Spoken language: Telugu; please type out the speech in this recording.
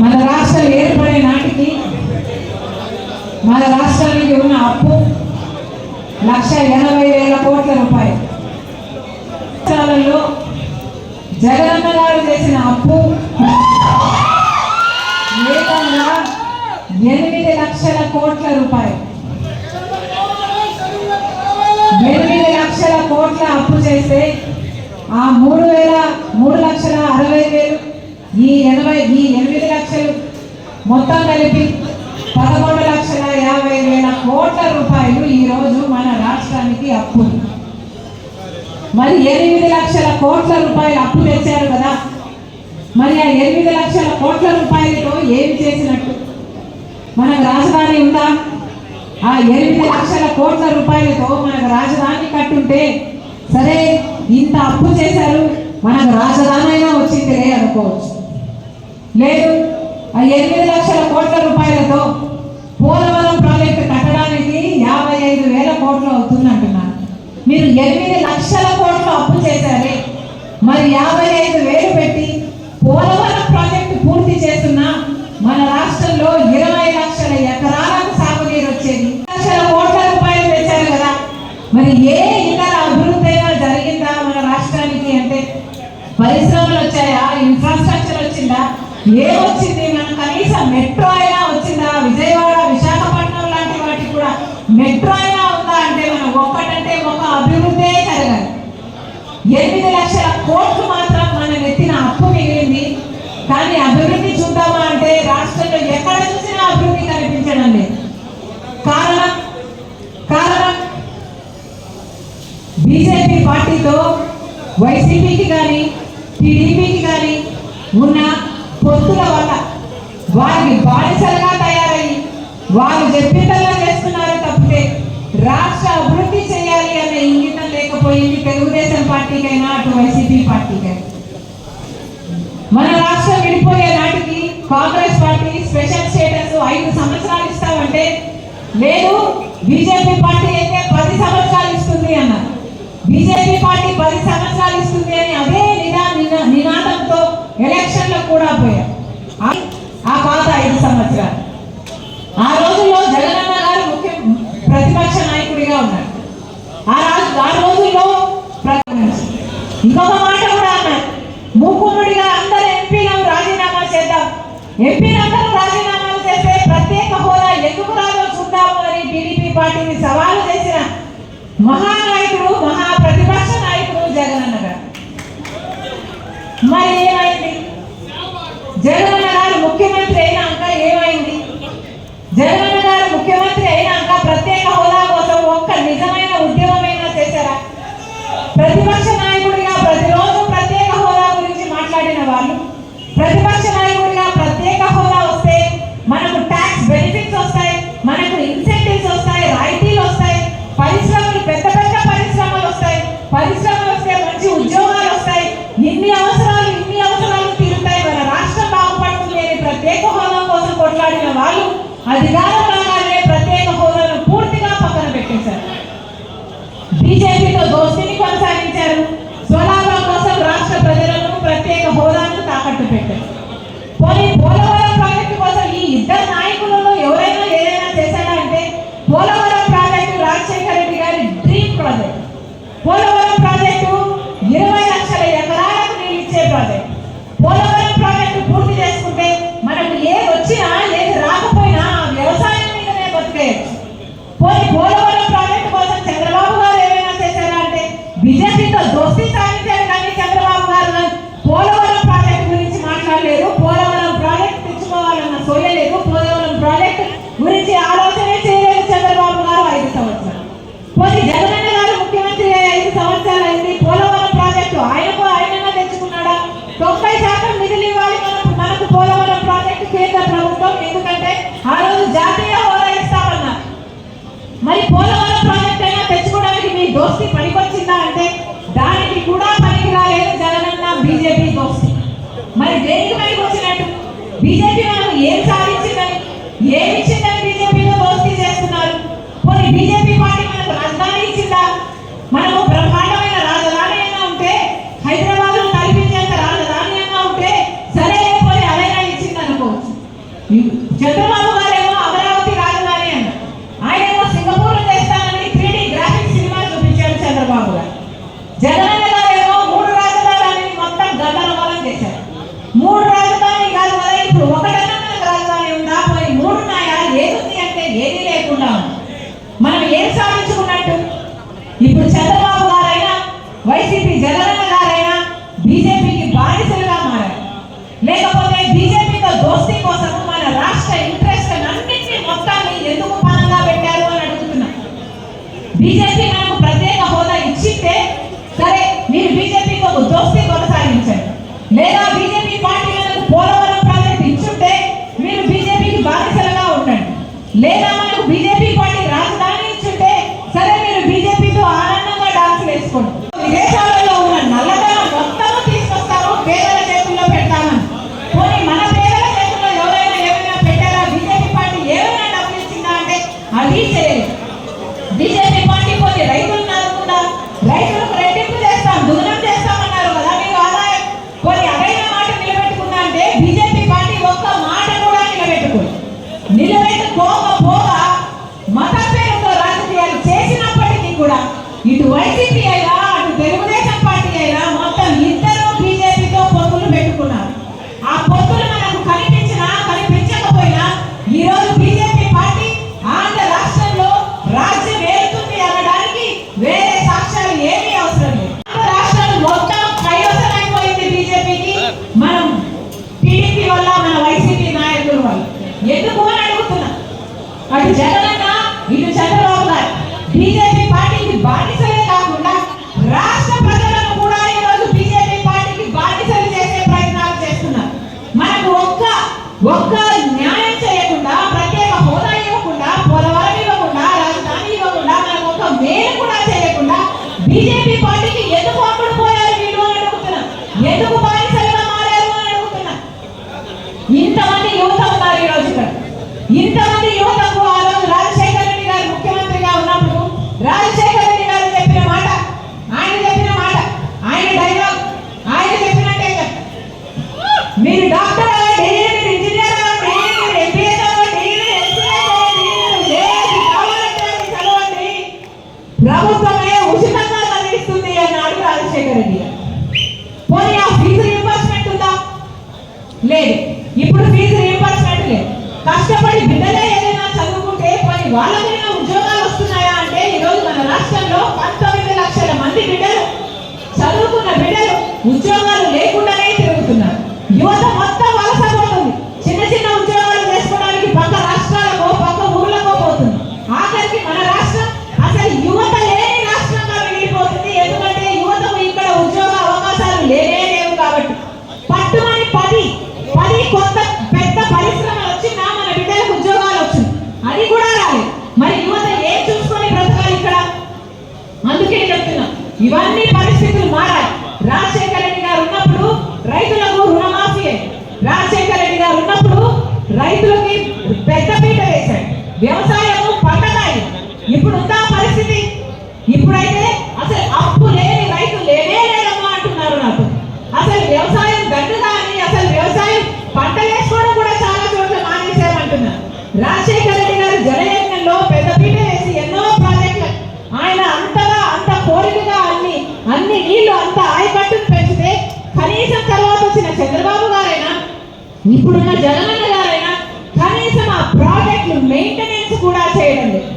మన రాష్ట్రం ఏర్పడే నాటికి మన రాష్ట్రానికి ఉన్న అప్పు లక్ష ఎనభై వేల కోట్ల రూపాయలు. సంవత్సరాలలో జగనన్న గారు చేసిన అప్పు ఏకంగా ఎనిమిది లక్షల కోట్ల రూపాయలు. ఎనిమిది లక్షల కోట్ల అప్పు చేస్తే ఆ మూడు వేల మూడు లక్షల అరవై వేలు ఈ ఎనభై ఈ ఎనిమిది లక్షలు మొత్తం కలిపి పదకొండు లక్షల యాభై వేల కోట్ల రూపాయలు ఈరోజు మన రాష్ట్రానికి అప్పు. మరి ఎనిమిది లక్షల కోట్ల రూపాయలు అప్పు తెచ్చారు కదా. మరి ఆ ఎనిమిది లక్షల కోట్ల రూపాయలతో ఏమి చేసినట్టు? మనకు రాజధాని ఉందా? ఆ ఎనిమిది లక్షల కోట్ల రూపాయలతో మనకు రాజధాని కట్టుంటే సరే ఇంత అప్పు చేశారు మనకు రాజధాని అయినా వచ్చిందిలే అనుకోవచ్చు. లేదు. ఆ ఎనిమిది లక్షల కోట్ల రూపాయలతో పోలవరం ప్రాజెక్టు కట్టడానికి యాభై ఐదు వేల కోట్లు అవుతుందంటున్నారు. మీరు ఎనిమిది లక్షల కోట్లు అప్పు చేశారే. మరి యాభై ఐదు వేలు పెట్టి పోలవరం ప్రాజెక్టు పూర్తి చేస్తున్న మన రాష్ట్రంలో ఇరవై లక్షల ఎకరాలకు సాగునీరు వచ్చేది. లక్షల కోట్ల రూపాయలు తెచ్చారు కదా. మరి ఏ ఇతర అభివృద్ధి అయినా జరిగిందా మన రాష్ట్రానికి అంటే? పరిశ్రమ ఏమొచ్చింది మనం కనీసం మెట్రో అయినా వచ్చిందా? విజయవాడ విశాఖపట్నం లాంటి వాటికి కూడా మెట్రో అయినా ఉందా అంటే మనం ఒక్కటంటే ఒక అభివృద్ధి జరగాలి ఎనిమిది లక్షల కోట్లు మాత్రం మనం ఎత్తిన అప్పు మిగిలింది. కానీ అభివృద్ధి చూద్దామా అంటే రాష్ట్రంలో ఎక్కడ చూసినా అభివృద్ధి కనిపించడం లేదు. కారణం? కారణం? బీజేపీ పార్టీతో వైసీపీకి కానీ టీడీపీకి కానీ ఉన్న పొత్తుల వల్ల వారికి బానిసలుగా తయారయ్యి వారు చెప్పిందల్లా చేస్తున్నారు తప్పితే రాష్ట్ర అభివృద్ధి చేయాలి అనే ఇంగితం లేకపోయింది తెలుగుదేశం పార్టీకైనా అటు వైసీపీ పార్టీకైనా. మన రాష్ట్రం విడిపోయే నాటికి కాంగ్రెస్ పార్టీ స్పెషల్ స్టేటస్ ఐదు సంవత్సరాలు ఇస్తామంటే లేదు బీజేపీ పార్టీ అయితే పది సంవత్సరాలు ఇస్తుంది అన్నారు. బీజేపీ పార్టీ పది సంవత్సరాలు ఇస్తుంది అని అదే నినా నినా- ఎలక్షన్లో కూడా పోయాం. ఆ- పాత ఐదు సంవత్సరాలు. ఆ రోజుల్లో జగనన్న గారు ముఖ్య ప్రతిపక్ష నాయకుడిగా ఉన్నారు. ఆ రాజు ఆ రోజుల్లో ఇంకొక మాట కూడా అన్నారు మూకుమ్మడిగా అందరు ఎంపీలను రాజీనామా చేద్దాం. ఎంపీలందరూ రాజీనామాలు చేస్తే ప్రత్యేక హోదా ఎందుకు రాదో చూద్దాము అని టీడీపీ పార్టీని సవాలు చేసిన మహా ప్రతిపక్ష నాయకుడు జగనన్న గారు మరి ఏమైంది జగనన్న గారు ముఖ్యమంత్రి అయినాక ఏమైంది? జగనన్న గారు ముఖ్యమంత్రి అయినాక ప్రత్యేక హోదా కోసం ఒక్క నిజమైన ఉద్యమమైనా చేశారా? ప్రతిపక్ష నాయకుడిగా ప్రతిరోజు ప్రత్యేక హోదా గురించి మాట్లాడిన వాళ్ళు ప్రతిపక్ష నాయకుడిగా ప్రత్యేక హోదా వస్తే మనకు ట్యాక్స్ బెనిఫిట్స్ వస్తాయి మనకు ఇన్సెంటివ్స్ వస్తాయి రాయితీలు వస్తాయి పరిశ్రమలు పెద్ద పెద్ద పరిశ్రమలు వస్తాయి పరిశ్రమ అధికార రాగానే ప్రత్యేక హోదాను పూర్తిగా పక్కన పెట్టేశారు. బీజేపీతో దోస్తిని కొనసాగించారు. స్వలాభం కోసం రాష్ట్ర ప్రజలను ప్రత్యేక హోదాను తాకట్టు పెట్టారు. పోనీ పోలవరం ప్రాజెక్టు కోసం ఈ ఇద్దరు నాయకులలో ఎవరైనా ఏదైనా చేశారా అంటే పోలవరం ప్రాజెక్టు రాజశేఖర రెడ్డి గారి డ్రీమ్ ప్రాజెక్ట్. పోలవరం ప్రాజెక్టు ఇరవై లక్షల ఎకరాలకు నీళ్ళు ఇచ్చే ప్రాజెక్ట్. పోలవరం ప్రాజెక్టు పూర్తి చేసుకుంటే మనకు ఏ వచ్చినా పోనీ పోలవరం దోస్తి పనికొచ్చిందా అంటే దానికి కూడా పనికి రాలేదు జగనన్న బీజేపీ దోస్తి. మరి దేనికి పనికి వచ్చినట్టు? బీజేపీ మనం ఏం సాధించిందని ఏమిచ్చిందని బీజేపీతో దోస్తి చేస్తున్నారు? కొన్ని బీజేపీ పార్టీ లేకపోతే బీజేపీతో దోస్తీ కోసం మన రాష్ట్ర ఇంట్రెస్ట్ అన్నింటినీ మొత్తాన్ని ఎందుకు పనంగా పెట్టారు అని అడుగుతున్నా. బీజేపీ మనకు ప్రత్యేక హోదా ఇచ్చితే సరే మీరు బీజేపీతో దోస్తీ కొనసాగించండి. లేదా బీజేపీ ఇటు వైసీపీ ఒక్క న్యాయం చేయకుండా ప్రత్యేక హోదా ఇవ్వకుండా పొలవరం ఇవ్వకుండా రాజధాని ఇవ్వకుండా మనకు ఒక మేలు కూడా చేయకుండా బీజేపీ పార్టీకి ఎందుకు అప్పుడు పోయారు వీళ్ళు అని అడుగుతున్నా? ఎందుకు బానిసలుగా మారారు అని అడుగుతున్నా? ఇంతమంది యువత ఉన్నారు ఈ రోజు ఇక్కడ. ఇంతమంది యువతకు ఆ రోజు రాజశేఖర రెడ్డి గారు ముఖ్యమంత్రిగా ఉన్నప్పుడు రాజశేఖర రెడ్డి గారు చెప్పిన మాట ఆయన చెప్పిన మాట ఆయన డైలాగ్ ఆయన చెప్పినట్టే మీరు డాక్టర్ వాళ్ళ ఉద్యోగాలు వస్తున్నాయా అంటే ఈరోజు మన రాష్ట్రంలో పంతొమ్మిది లక్షల మంది బిడ్డలు చదువుకున్న బిడ్డలు ఉద్యోగాలు ఇవన్నీ పరిస్థితులు మారాయి. రాజశేఖర రెడ్డి గారు ఉన్నప్పుడు రైతులకు రుణమాఫీ రాజశేఖర రెడ్డి గారు ఉన్నప్పుడు రైతులకి పెద్దపీట వేశాడు వ్యవసాయ ఇప్పుడున్న జగనన్న గారైనా కనీసం ఆ ప్రాజెక్టులు మెయింటెనెన్స్ కూడా చేయడం లేదు